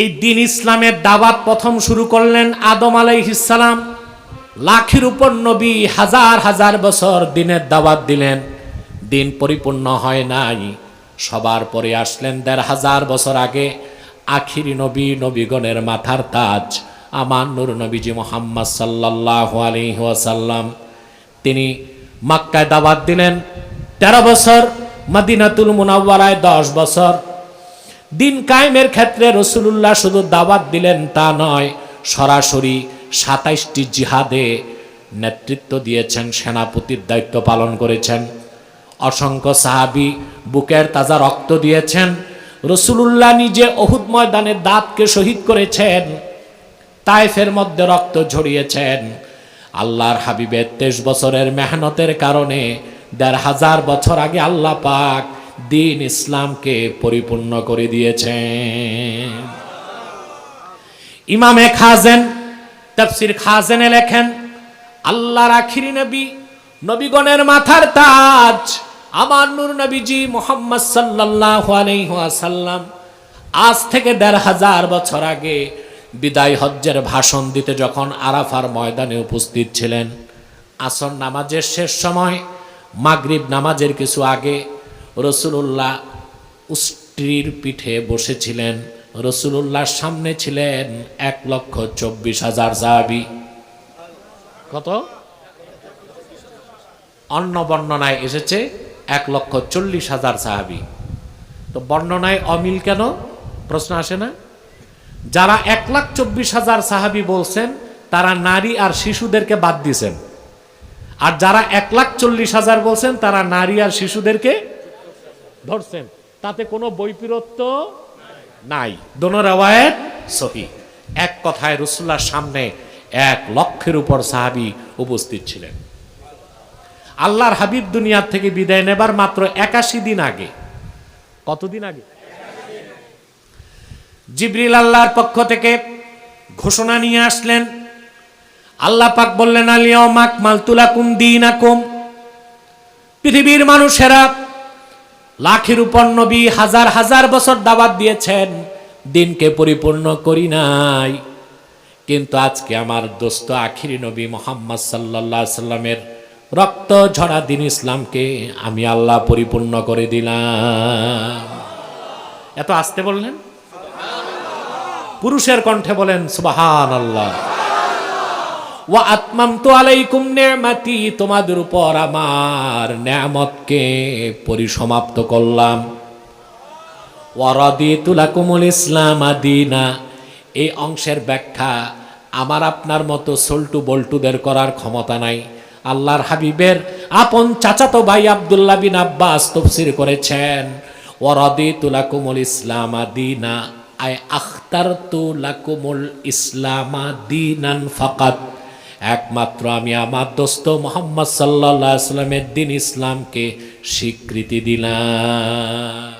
এই দিন ইসলামের দাওয়াত প্রথম শুরু করলেন আদম আলাইহিসালাম লাখের উপর নবী হাজার হাজার বছর দিনের দাওয়াত দিলেন। দিন পরিপূর্ণ হয় নাই। সবার পরে আসলেন দেড় হাজার বছর আগে। আখিরি নবী, নবীগণের মাথার তাজ, আমার নূর নবীজি মোহাম্মদ সাল্লাহ আলহি ওয়াসাল্লাম। তিনি মাক্কায় দাওয়াত দিলেন। তেরো বছর, মদিনাতুল মুনাওয়ারায় দশ বছর দিন কায়েমের ক্ষেত্রে রসুলুল্লাহ শুধু দাওয়াত দিলেন তা নয়, সরাসরি সাতাইশটি জিহাদে নেতৃত্ব দিয়েছেন, সেনাপতির দায়িত্ব পালন করেছেন। অসংখ্য সাহাবি বুকের তাজা রক্ত দিয়েছেন। রসুলুল্লাহ নিজে অহুদ ময়দানে দাঁতকে শহীদ করেছেন তাইফের মধ্যে রক্ত ঝরিয়েছেন। আল্লাহর হাবিবের তেইশ বছরের মেহনতের কারণে দেড় হাজার বছর আগে আল্লাহ পাক দিন ইসলামকে পরিপূর্ণ করে দিয়েছেন। ইমামে খাজেন, তফসির খাজেনে লেখেন, আল্লাহর আখিরি নবী, নবীগণের মাথার তাজ, আমার নূর নবীজি মোহাম্মদ সাল্লাল্লাহু আলাইহি আজ থেকে দেড় হাজার বছর আগে বিদায় হজ্জের ভাষণ দিতে যখন আরাফার ময়দানে উপস্থিত ছিলেন। আসর নামাজের শেষ সময়, মাগরিব নামাজের কিছু আগে রসুলুল্লাহ উষ্ট্রির পিঠে বসেছিলেন। রসুলুল্লাহর সামনে ছিলেন এক লক্ষ চব্বিশ হাজার সাহাবি। কত? অন্য বর্ণনায় এসেছে এক লক্ষ চল্লিশ হাজার সাহাবি। তো বর্ণনায় অমিল কেন? প্রশ্ন আসে না। যারা এক লাখ চব্বিশ হাজার সাহাবি বলছেন, তারা নারী আর শিশুদেরকে বাদ দিয়েছেন। আর যারা এক লাখ চল্লিশ হাজার বলছেন, তারা নারী আর শিশুদেরকে ধরছেন। তাতে কোনো বৈপিরত্ব নাই। দোনো রেওয়ায়ত সহি। এক কথায় রসুল্লার সামনে এক লক্ষের উপর সাহাবি উপস্থিত ছিলেন। আল্লাহর হাবিব দুনিয়ার থেকে বিদায় নেবার মাত্র একাশি দিন আগে। কতদিন আগে? জিবরিল আল্লাহর পক্ষ থেকে ঘোষণা নিয়ে আসলেন আল্লাহ পাক বললেন আলিয়ম আকমাল তুলাকুম দিন আকুম পৃথিবীর মানুষেরা লাখের উপর নবী হাজার হাজার বছর দাবাত দিয়েছেন, দিনকে পরিপূর্ণ করি নাই। কিন্তু আজকে আমার দোস্ত আখিরি নবী মোহাম্মদ সাল্লাহ সাল্লামের রক্ত ঝরা দিন ইসলামকে আমি আল্লাহ পরিপূর্ণ করে দিলাম। এত আসতে বললেন? পুরুষের কণ্ঠে বলেন সুবাহান আল্লাহ ওয়া আত্মাম তো আলাইকুম নেমাতি তোমাদের উপর আমার নেয়ামতকে পরিসমাপ্ত করলাম। ওয়ারাদি তুলাকুমুল ইসলাম আদিনা, এই অংশের ব্যাখ্যা আমার আপনার মতো সল্টু বল্টুদের করার ক্ষমতা নাই। আল্লাহর হাবিবের আপন চাচাতো ভাই আবদুল্লাহ বিন আব্বাস তফসির করেছেন ওয়ারাদি তুলাকুমুল ইসলাম আদিনা আই আখতার তুলাকুমুল ইসলাম দিনান ফাকাত। একমাত্র আমি আমার দোস্ত মোহাম্মদ সাল্লা সাল্লামের দিন ইসলামকে স্বীকৃতি দিলাম।